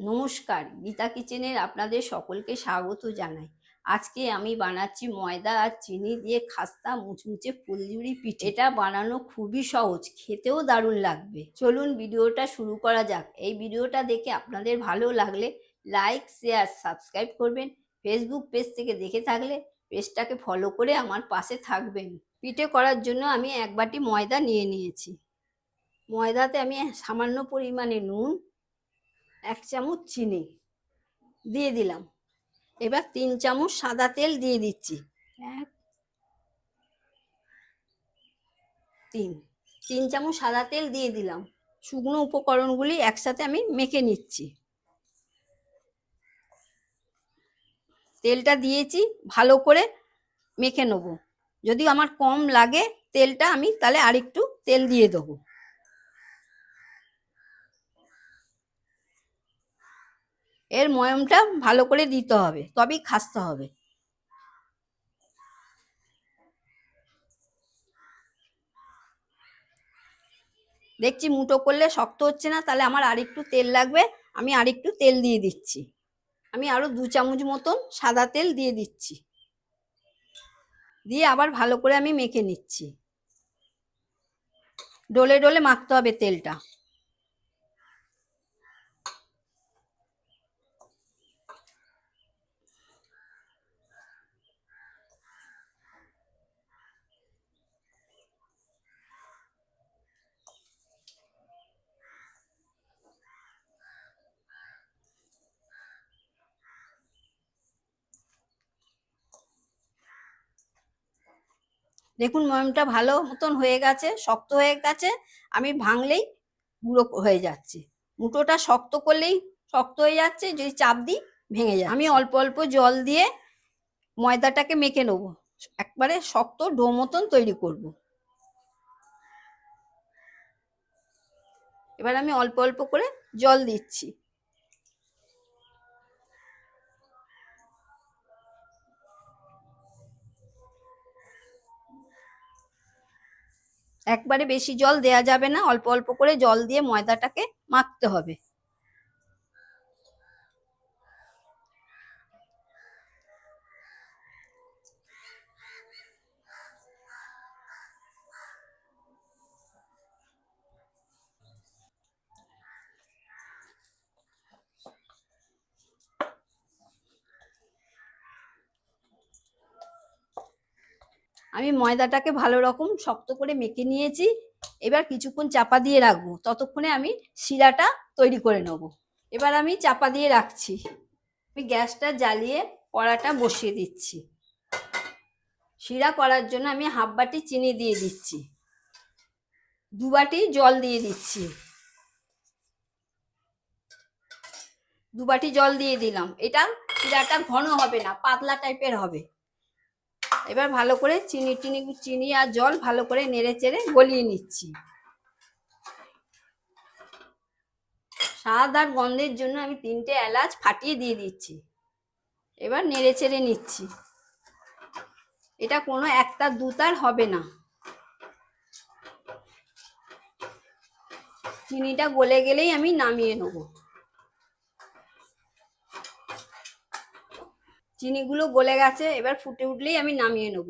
নমস্কার, গীতা কিচেনের আপনাদের সকলকে স্বাগত জানাই। আজকে আমি বানাচ্ছি ময়দা আর চিনি দিয়ে খাস্তা মুচমুচে ফুলঝুরি পিঠে। এটা বানানো খুবই সহজ, খেতেও দারুণ লাগবে। চলুন ভিডিওটা শুরু করা যাক। এই ভিডিওটা দেখে আপনাদের ভালো লাগলে লাইক, শেয়ার, সাবস্ক্রাইব করবেন। ফেসবুক পেজ থেকে দেখে থাকলে পেজটাকে ফলো করে আমার পাশে থাকবেন। পিঠে করার জন্য আমি এক বাটি ময়দা নিয়ে নিয়েছি। ময়দাতে আমি সামান্য পরিমাণে নুন এক চামচ চিনি দিয়ে দিলাম। এবার তিন চামচ সাদা তেল দিয়ে দিচ্ছি। এক, তিন তিন চামচ সাদা তেল দিয়ে দিলাম। শুকনো উপকরণগুলি একসাথে আমি মেখে নিচ্ছি। তেলটা দিয়েছি, ভালো করে মেখে নেব। যদি আমার কম লাগে তেলটা, আমি তাহলে আরেকটু তেল দিয়ে দেবো। এর ময়মটা ভালো করে দিতে হবে, তবেই খাসতে হবে। দেখছি মুটো করলে শক্ত হচ্ছে না, তাহলে আমার আরেকটু তেল লাগবে, আমি আরেকটু তেল দিয়ে দিচ্ছি। আমি আরও দু চামচ মতন সাদা তেল দিয়ে দিচ্ছি। দিয়ে আবার ভালো করে আমি মেখে নিচ্ছি। ডোলে ডোলে মাখতে হবে তেলটা। দেখুন ময়মটা ভালো মতন হয়ে গেছে, শক্ত হয়ে গেছে, আমি ভাঙলেই গুঁড়ো হয়ে যাচ্ছে। মুটোটা শক্ত করলেই শক্ত হয়ে যাচ্ছে, যদি চাপ দিই ভেঙে যায় আমি অল্প অল্প জল দিয়ে ময়দাটাকে মেখে নেব। একবারে শক্ত ডো মতন তৈরি করব। এবার আমি অল্প অল্প করে জল দিচ্ছি। একবারে বেশি জল দেয়া যাবে না অল্প অল্প করে জল দিয়ে ময়দাটাকে মাখতে হবে। আমি ময়দাটাকে ভালো রকম শক্ত করে মেখে নিয়েছি। এবার কিছুক্ষণ চাপা দিয়ে রাখব। ততক্ষণে আমি শিরাটা তৈরি করে নেব। এবার আমি চাপা দিয়ে রাখছি। আমি গ্যাসটা জ্বালিয়ে কড়াটা বসিয়ে দিচ্ছি। শিরা করার জন্য আমি হাফ বাটি চিনি দিয়ে দিচ্ছি। দু বাটি জল দিয়ে দিচ্ছি। দু বাটি জল দিয়ে দিলাম। এটা শিরাটা ঘন হবে না, পাতলা টাইপের হবে। এবার ভালো করে চিনি টিনি চিনি আর জল ভালো করে নেড়ে চেড়ে গলিয়ে নিচ্ছি। স্বাদ আর গন্ধের জন্য আমি তিনটে এলাচ ফাটিয়ে দিয়ে দিচ্ছি। এবার নেড়ে চেড়ে নিচ্ছি। এটা কোনো একটা দুতার হবে না। চিনিটা গলে গেলেই আমি নামিয়ে নেব। চিনিগুলো গলে গেছে, এবার ফুটে উঠলেই আমি নামিয়ে নেব।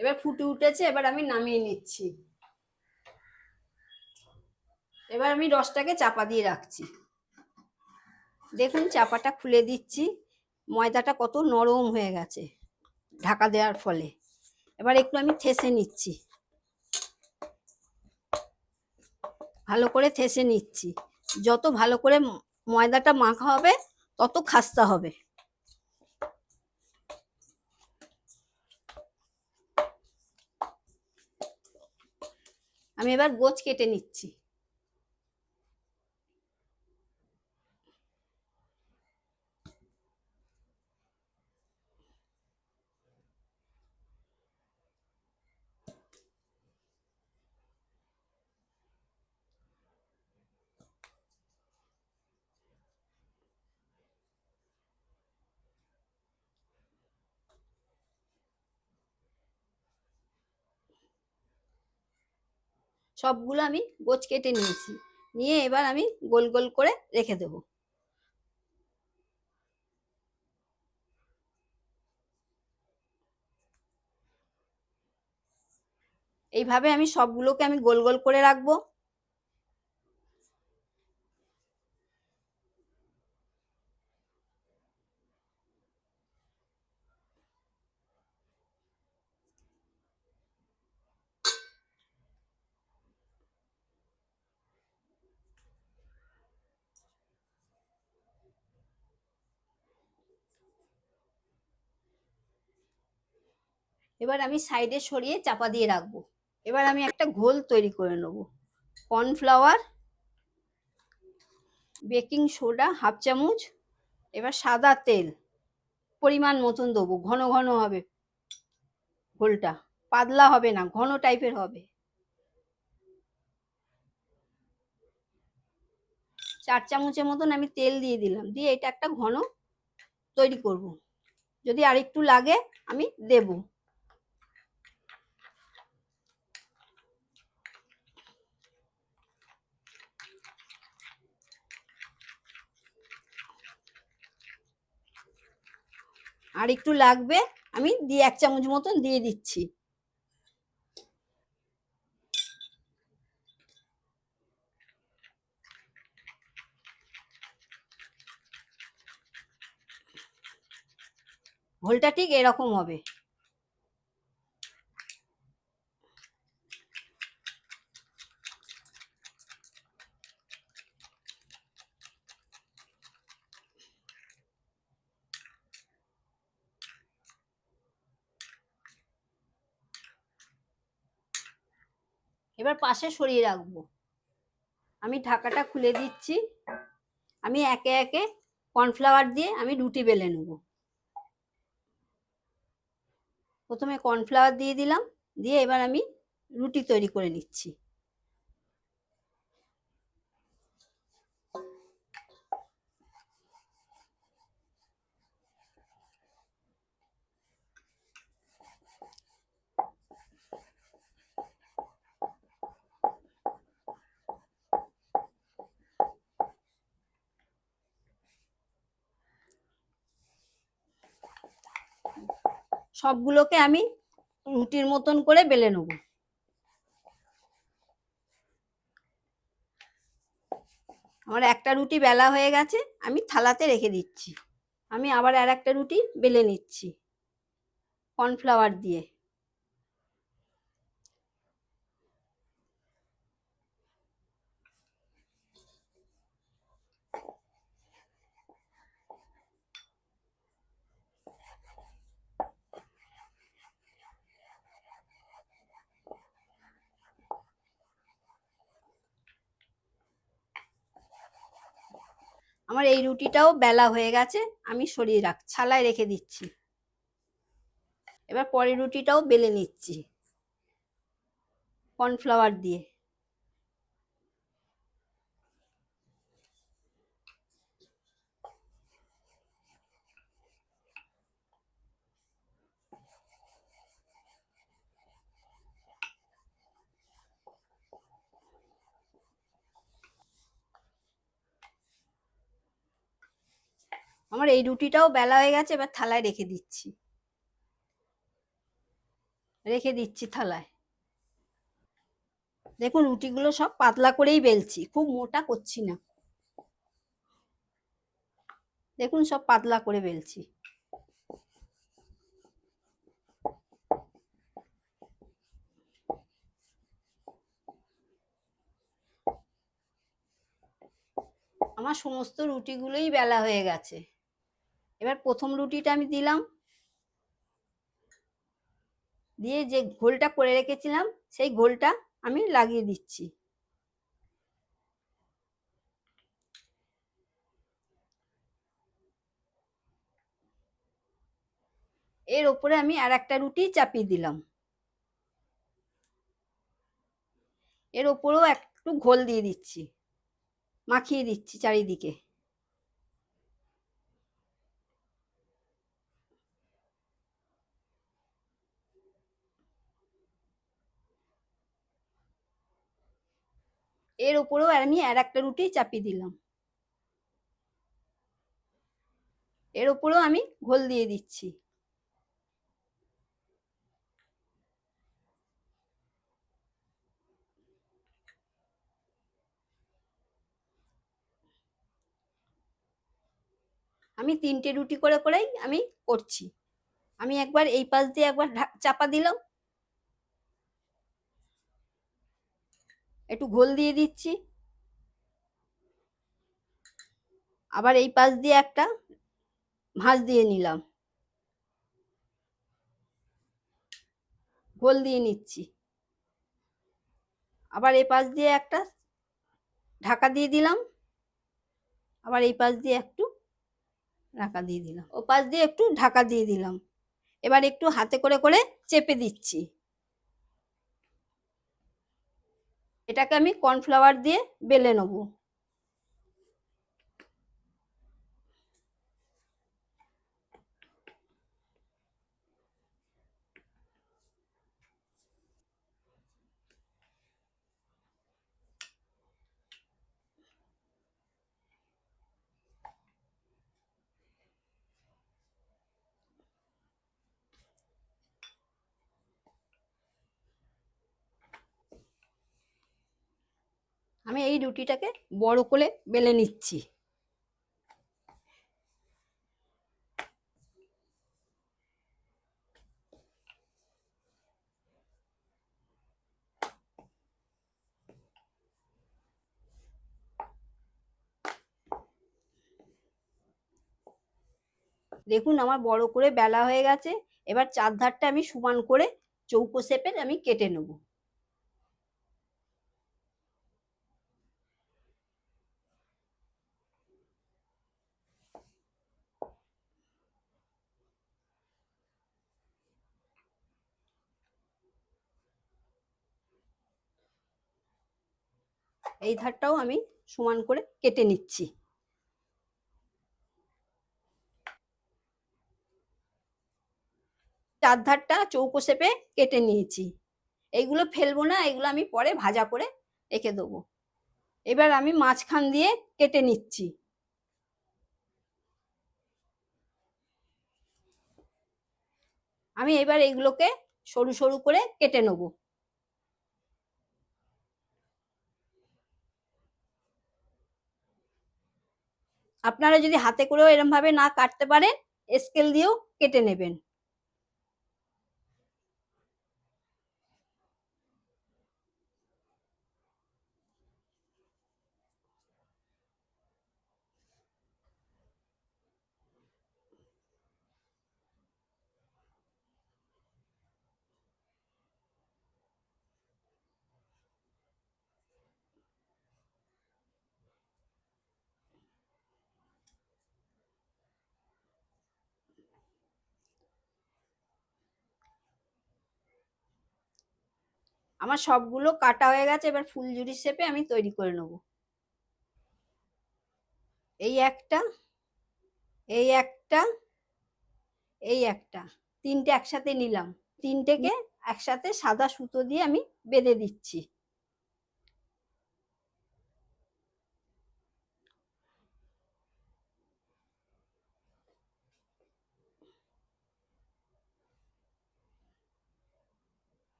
এবার ফুটে উঠেছে, এবার আমি নামিয়ে নিচ্ছি। এবার আমি রসটাকে চাপা দিয়ে রাখছি। দেখুন, চাপাটা খুলে দিচ্ছি। ময়দাটা কত নরম হয়ে গেছে ঢাকা দেওয়ার ফলে। এবার একটু আমি ঠেসে নিচ্ছি। ভালো করে থেসে নিচ্ছি। যত ভালো করে ময়দাটা মাখা হবে, তত খাস্তা হবে। আমি এবার গোছ কেটে নিচ্ছি। সবগুলো আমি গোচ কেটে নিয়েছি। নিয়ে এবার আমি গোল গোল করে রেখে দেবো। এইভাবে আমি সবগুলোকে আমি গোল গোল করে রাখব। এবার আমি সাইডে সরিয়ে চাপা দিয়ে রাখব। এবার আমি একটা ঘোল তৈরি করে নেব। কর্নফ্লাওয়ার বেকিং সোডা হাফ চামচ, এবার সাদা তেল, পরিমাণ মতন দেবো, ঘন ঘন হবে ঘোলটা। পাতলা হবে না, ঘন টাইপের হবে। চার চামচের মতন আমি তেল দিয়ে দিলাম, দিয়ে এটা একটা ঘন তৈরি করব। যদি আরেকটু লাগে, আমি দেবো। আর একটু লাগবে আমি দিয়ে এক চামচ মতন দিয়ে দিচ্ছি। ঘোলটা ঠিক এরকম হবে। এবার পাশে সরিয়ে রাখব। আমি ঢাকাটা খুলে দিচ্ছি। আমি একে একে কর্নফ্লাওয়ার দিয়ে আমি রুটি বেলে নেব। প্রথমে কর্নফ্লাওয়ার দিয়ে দিলাম, দিয়ে এবার আমি রুটি তৈরি করে নিচ্ছি। সবগুলোকে আমি রুটির মতন করে বেলে নেব। আমার একটা রুটি বেলা হয়ে গেছে, আমি থালাতে রেখে দিচ্ছি। আমি আবার আর একটা রুটি বেলে নিচ্ছি, কর্নফ্লাওয়ার দিয়ে। আমার এই রুটিটাও বেলা হয়ে গেছে, আমি সরিয়ে রাখ, ছালায় রেখে দিচ্ছি। এবার পরের রুটিটাও বেলে নিচ্ছি। কর্নফ্লাওয়ার দিয়ে। আমার এই রুটিটাও বেলা হয়ে গেছে, এবার থালায় রেখে দিচ্ছি। রেখে দিচ্ছি থালায়। দেখুন, রুটিগুলো সব পাতলা করেই বেলছি, খুব মোটা করছি না। দেখুন, সব পাতলা করে বেলছি। আমার সমস্ত রুটিগুলোই বেলা হয়ে গেছে। এবার প্রথম রুটিটা আমি দিলাম। দিয়ে যে ঘোলটা করে রেখেছিলাম, সেই ঘোলটা আমি লাগিয়ে দিচ্ছি। এর ওপরে আমি আর একটা রুটি চাপিয়ে দিলাম। এর ওপরেও একটু ঘোল দিয়ে দিচ্ছি, মাখিয়ে দিচ্ছি চারিদিকে। এর উপরেও আমি আর একটা রুটি চাপিয়ে দিলাম। এর উপরেও আমি ঘোল দিয়ে দিচ্ছি। আমি তিনটে রুটি করে করেই আমি করছি। আমি একবার এই পাশ দিয়ে একবার চাপা দিলাম। একটু ঘোল দিয়ে দিচ্ছি। আবার এই পাশ দিয়ে একটা ভাঁজ দিয়ে নিলাম। ঘোল দিয়ে নিচ্ছি। আবার এই পাশ দিয়ে একটা ঢাকা দিয়ে দিলাম। আবার এই পাশ দিয়ে একটু ঢাকা দিয়ে দিলাম। ও পাশ দিয়ে একটু ঢাকা দিয়ে দিলাম। এবার একটু হাতে করে করে চেপে দিচ্ছি। এটাকে আমি কর্নফ্লাওয়ার দিয়ে বেলে নেব। আমি এই রুটিটাকে বড় করে বেলে নিচ্ছি। দেখুন আমার বড় করে বেলা হয়ে গেছে, এবার চার ধারটা আমি সমান করে চৌকো শেপের আমি কেটে নেব। এই ধারটাও আমি সমান করে কেটে নিচ্ছি। চার ধারটা চৌকো শেপে কেটে নিয়েছি। এইগুলো ফেলব না এগুলো আমি পরে ভাজা করে রেখে দেবো। এবার আমি মাঝখান দিয়ে কেটে নিচ্ছি। আমি এবার এইগুলোকে সরু সরু করে কেটে নেব। আপনারা যদি হাতে করেও এরম ভাবে না কাটতে পারেন স্কেল দিয়েও কেটে নেবেন। আমার সবগুলো কাটা হয়ে গেছে এবার ফুলঝুরি শেপে আমি তৈরি করে নেব। এই একটা এই একটা এই একটা তিনটে একসাথে নিলাম। তিনটেকে একসাথে সাদা সুতো দিয়ে আমি বেঁধে দিচ্ছি।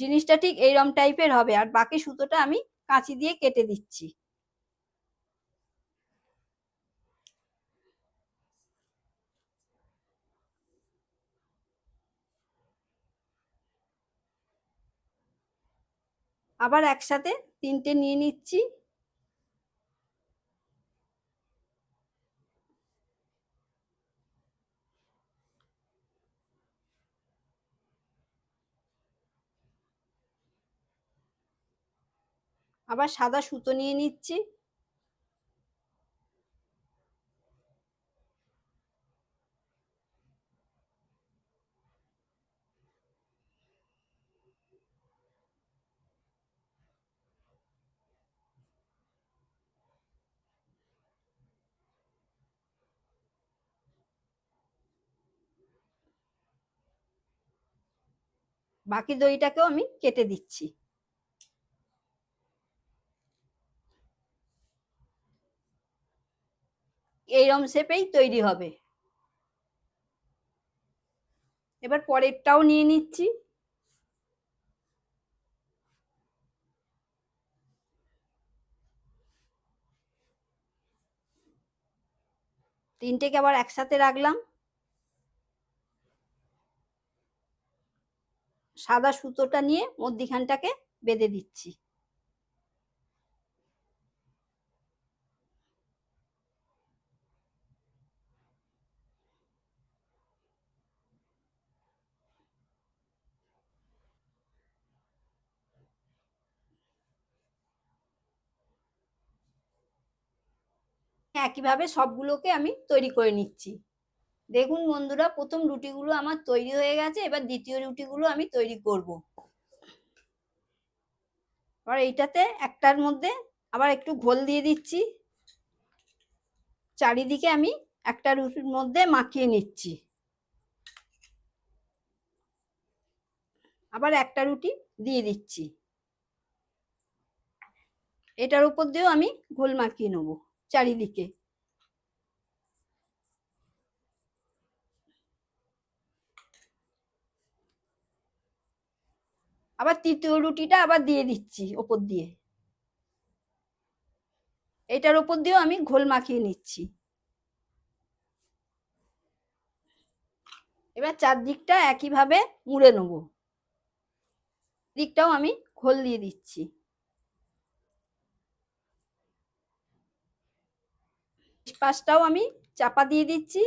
জিনিসটা ঠিক এইরকম টাইপের হবে, আর বাকি সুতোটা আমি কাঁচি দিয়ে কেটে দিচ্ছি। আবার একসাথে তিনটে নিয়ে নিচ্ছি। আবার সাদা সুতো নিয়ে নিচ্ছি। বাকি দইটাকেও আমি কেটে দিচ্ছি। এইরকম শেপেই তৈরি হবে। এবার পরেরটাও নিয়ে নিচ্ছি। তিনটেকে আবার একসাথে রাখলাম। সাদা সুতোটা নিয়ে মধ্যিখানটাকে বেঁধে দিচ্ছি। একইভাবে সবগুলোকে আমি তৈরি করে নিচ্ছি। দেখুন বন্ধুরা, প্রথম রুটিগুলো আমার তৈরি হয়ে গেছে, এবার দ্বিতীয় রুটিগুলো আমি তৈরি করব। এবার এইটাতে একটার মধ্যে আবার একটু ঘোল দিয়ে দিচ্ছি। চারিদিকে আমি একটা রুটির মধ্যে মাখিয়ে নিচ্ছি। আবার একটা রুটি দিয়ে দিচ্ছি। এটার উপর দিয়েও আমি ঘোল মাখিয়ে নেব। চারিদিকে। আবার তৃতীয় রুটিটা আবার দিয়ে দিচ্ছি ওপর দিয়ে। এটার ওপর দিয়েও আমি ঘোল মাখিয়ে নিচ্ছি। এবার চারদিকটা একইভাবে মুড়ে নেব। দিকটাও আমি ঘোল দিয়ে দিচ্ছি। পাশটাও আমি চাপা দিয়ে দিচ্ছি।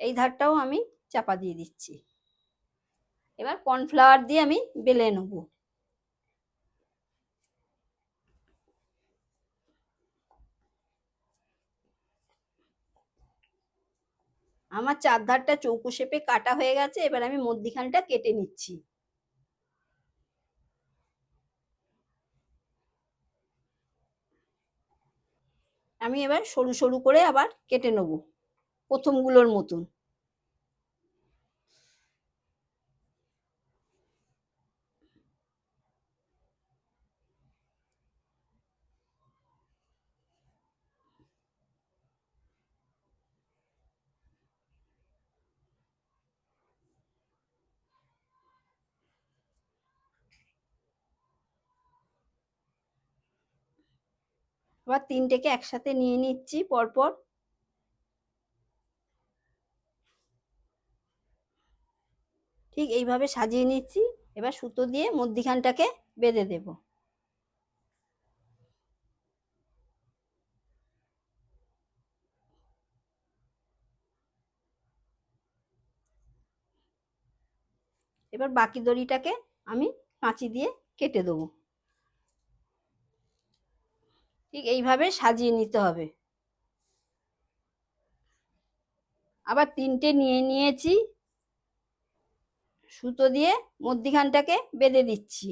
এই ধারটাও আমি চাপা দিয়ে দিচ্ছি। এবার কর্নফ্লাওয়ার দিয়ে আমি বেলে নেব। আমার চারধারটা চৌকো শেপে কাটা হয়ে গেছে, এবার আমি মধ্যিখানটা কেটে নিচ্ছি। আমি এবার সরু সরু করে আবার কেটে নেব প্রথমগুলোর মতন। এবার তিনটেকে একসাথে নিয়ে নিচ্ছি পরপর। ঠিক এইভাবে সাজিয়ে নিচ্ছি। এবার সুতো দিয়ে মধ্যিখানটাকে বেঁধে দেব। এবার বাকি দড়িটাকে আমি কাঁচি দিয়ে কেটে দেবো। ঠিক এইভাবে সাজিয়ে নিতে হবে। আবার তিনটে নিয়ে নিয়েছি। সুতো দিয়ে মধ্যিখানটাকে বেঁধে দিচ্ছি।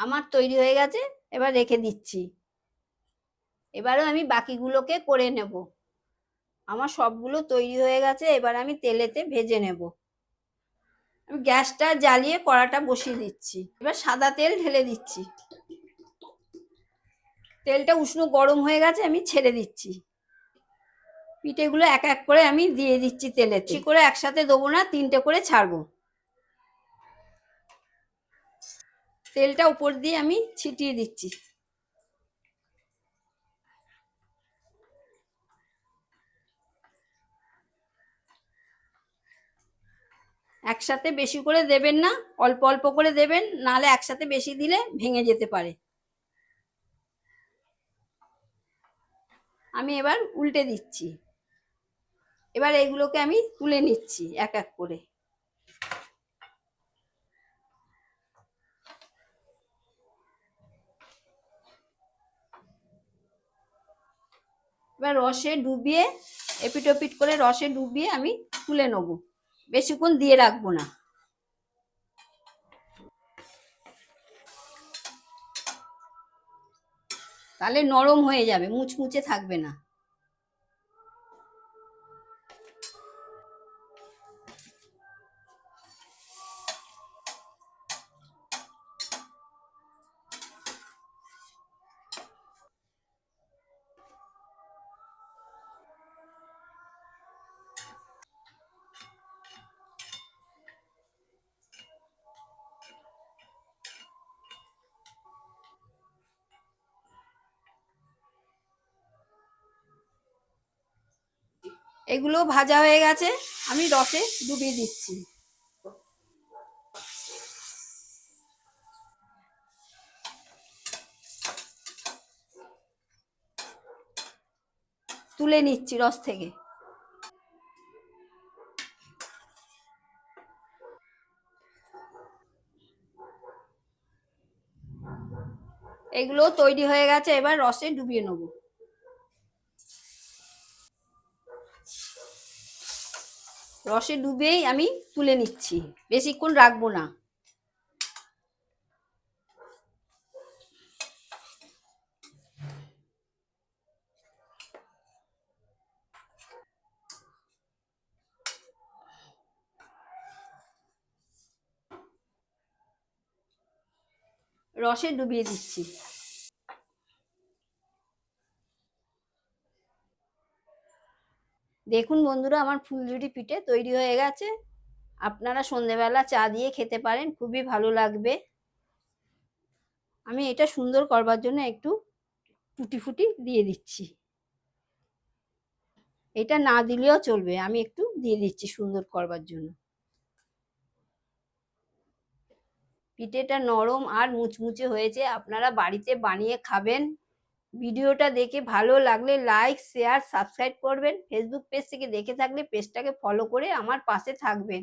আমার তৈরি হয়ে গেছে, এবার রেখে দিচ্ছি। এবারও আমি বাকিগুলোকে করে নেব। আমার সবগুলো তৈরি হয়ে গেছে, এবার আমি তেলেতে ভেজে নেব। আমি গ্যাসটা জ্বালিয়ে কড়াটা বসিয়ে দিচ্ছি। এবার সাদা তেল ঢেলে দিচ্ছি। তেলটা উষ্ণ গরম হয়ে গেছে, আমি ছেড়ে দিচ্ছি। পিঠেগুলো এক এক করে আমি দিয়ে দিচ্ছি তেলে করে একসাথে দেবো না, তিনটে করে ছাড়বো। তেলটা উপর দিয়ে আমি ছিটিয়ে দিচ্ছি। একসাথে বেশি করে দেবেন না, অল্প অল্প করে দেবেন, নাহলে একসাথে বেশি দিলে ভেঙে যেতে পারে। আমি এবার উল্টে দিচ্ছি। এবার এগুলোকে আমি তুলে নিচ্ছি এক এক করে। এবার রসে ডুবিয়ে এপিটোপিট করে রসে ডুবিয়ে আমি তুলে নেব। বেশিক্ষণ দিয়ে রাখব না। তাহলে নরম হয়ে যাবে, মুচমুচে থাকবে না। এগুলো ভাজা হয়ে গেছে। আমি রসে ডুবিয়ে দিচ্ছি। তুলে নিচ্ছি রস থেকে। এগুলো তৈরি হয়ে গেছে, এবার রসে ডুবিয়ে নেব। রসে ডুবেই আমি তুলে নিচ্ছি। বেশিক্ষণ রাখব না। রসে ডুবিয়ে দিচ্ছি। দেখুন বন্ধুরা, আমার ফুলঝুরি পিঠে তৈরি হয়ে গেছে। আপনারা সন্ধেবেলা চা দিয়ে খেতে পারেন, খুবই ভালো লাগবে। আমি এটা সুন্দর করবার জন্য একটু ফুটি ফুটি দিয়ে দিচ্ছি। এটা না দিলেও চলবে, আমি একটু দিয়ে দিচ্ছি সুন্দর করবার জন্য। পিঠেটা নরম আর মুচমুচে হয়েছে, আপনারা বাড়িতে বানিয়ে খাবেন। ভিডিওটা দেখে ভালো লাগলে লাইক শেয়ার সাবস্ক্রাইব করবেন। ফেসবুক পেজ থেকে দেখে থাকলে পেজটাকে ফলো করে আমার পাশে থাকবেন।